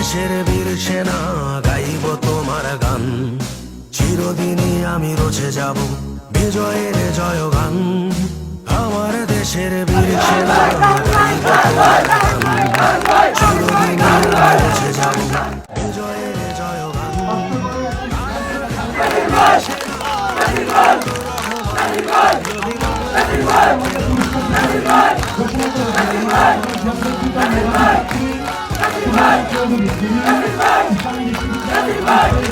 দেশের বীর সেনা গাইব তোমার গান। চিরদিনই আমি রচে যাব বিজয়ের জয় গান আমার দেশের বীর সেনা গাইব তোমার গান। চিরদিনই আমি যাব বিজয়ের জয় গান Everybody! Everybody!